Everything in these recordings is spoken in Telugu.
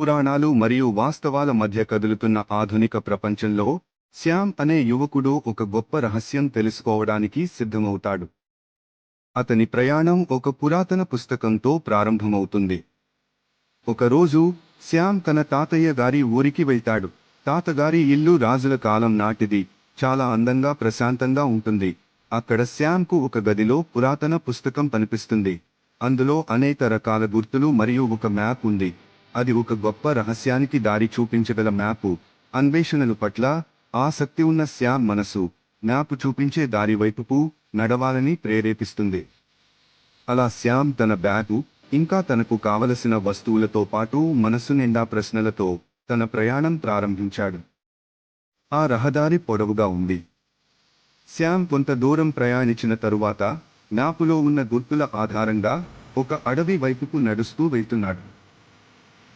పురాణాలు మరియు వాస్తవాల మధ్య కదులుతున్న ఆధునిక ప్రపంచంలో శ్యామ్ అనే యువకుడు ఒక గొప్ప రహస్యం తెలుసుకోవడానికి సిద్ధమవుతాడు. అతని ప్రయాణం ఒక పురాతన పుస్తకంతో ప్రారంభమవుతుంది. ఒకరోజు శ్యామ్ తన తాతయ్య గారి ఊరికి వెళ్తాడు. తాతగారి ఇల్లు రాజుల కాలం నాటిది. చాలా అందంగా ప్రశాంతంగా ఉంటుంది. అక్కడ శ్యామ్కు ఒక గదిలో పురాతన పుస్తకం కనిపిస్తుంది. అందులో అనేక రకాల గుర్తులు మరియు ఒక మ్యాప్ ఉంది. అది ఒక గొప్ప రహస్యానికి దారి చూపించగల మ్యాపు. అన్వేషణలు పట్ల ఆసక్తి ఉన్న శ్యామ్ మనసు మ్యాపు చూపించే దారి వైపుకు నడవాలని ప్రేరేపిస్తుంది. అలా శ్యామ్ తన బ్యాగు ఇంకా తనకు కావలసిన వస్తువులతో పాటు మనసు నిండా ప్రశ్నలతో తన ప్రయాణం ప్రారంభించాడు. ఆ రహదారి పొడవుగా ఉంది. శ్యామ్ కొంత దూరం ప్రయాణించిన తరువాత మ్యాపులో ఉన్న గుర్తుల ఆధారంగా ఒక అడవి వైపుకు నడుస్తూ వెళ్తున్నాడు.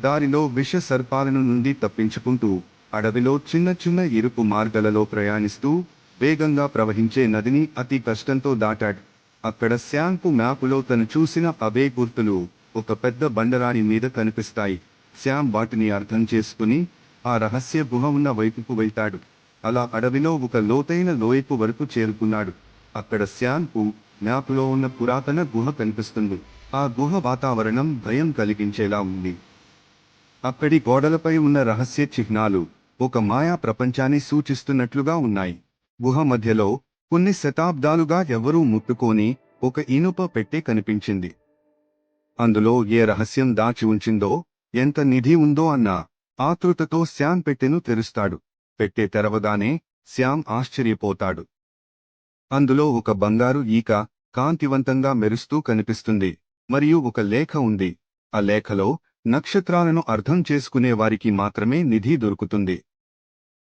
దారిలో విష సర్పాలను నుండి తప్పించుకుంటూ అడవిలో చిన్న చిన్న ఇరుపు మార్గాలలో ప్రయాణిస్తూ వేగంగా ప్రవహించే నదిని అతి కష్టంతో దాటాడు. అక్కడ శాంపు మ్యాపులో తను చూసిన అవే గుర్తులు ఒక పెద్ద బండరాని మీద కనిపిస్తాయి. శ్యామ్ వాటిని అర్థం చేసుకుని ఆ రహస్య గుహ ఉన్న వైపుకు వెళ్తాడు. అలా అడవిలో ఒక లోతైన లోయపు వరకు చేరుకున్నాడు. అక్కడ శ్యాంపు మ్యాపులో ఉన్న పురాతన గుహ కనిపిస్తుంది. ఆ గుహ వాతావరణం భయం కలిగించేలా ఉంది. అక్కడి గోడలపై ఉన్న రహస్య చిహ్నాలు ఒక మాయా ప్రపంచాన్ని సూచిస్తున్నట్లుగా ఉన్నాయి. గుహ మధ్యలో కొన్ని శతాబ్దాలుగా ఎవరూ ముట్టుకోని ఒక ఇనుప పెట్టె కనిపించింది. అందులో ఏ రహస్యం దాచి ఉంచిందో ఎంత నిధి ఉందో అన్న ఆతృతతో శ్యామ్ పెట్టెను తెరుస్తాడు. పెట్టె తెరవగానే శ్యామ్ ఆశ్చర్యపోతాడు. అందులో ఒక బంగారు ఈక కాంతివంతంగా మెరుస్తూ కనిపిస్తుంది. మరియు ఒక లేఖ ఉంది. ఆ లేఖలో నక్షత్రాలను అర్థం చేసుకునే వారికి మాత్రమే నిధి దొరుకుతుంది.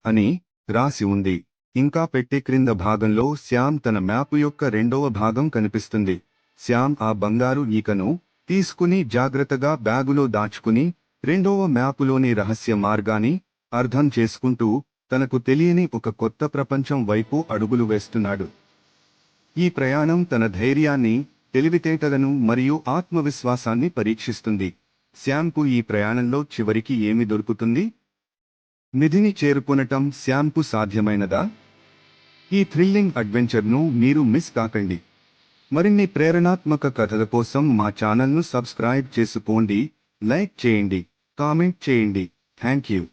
అని రాసి ఉంది. ఇంకా పెట్టె క్రింద భాగంలో శ్యామ్ తన మ్యాపు యొక్క రెండవ భాగం కనిపిస్తుంది. శ్యామ్ ఆ బంగారు ఈకను తీసుకుని జాగ్రత్తగా బ్యాగులో దాచుకుని రెండవ మ్యాపులోని రహస్య మార్గాన్ని అర్థం చేసుకుంటూ తనకు తెలియని ఒక కొత్త ప్రపంచం వైపు అడుగులు వేస్తున్నాడు. ఈ ప్రయాణం తన ధైర్యాన్ని తెలివితేటలను మరియు ఆత్మవిశ్వాసాన్ని పరీక్షిస్తుంది. శ్యాంకు ఈ ప్రయాణంలో చివరికి ఏమి దొరుకుతుంది? నిధిని చేరుకునటం శ్యాంకు సాధ్యమైనదా? ఈ థ్రిల్లింగ్ అడ్వెంచర్ను మీరు మిస్ కాకండి. మరిన్ని ప్రేరణాత్మక కథల కోసం మా ఛానల్ను సబ్స్క్రైబ్ చేసుకోండి లైక్ చేయండి కామెంట్ చేయండి. Thank you.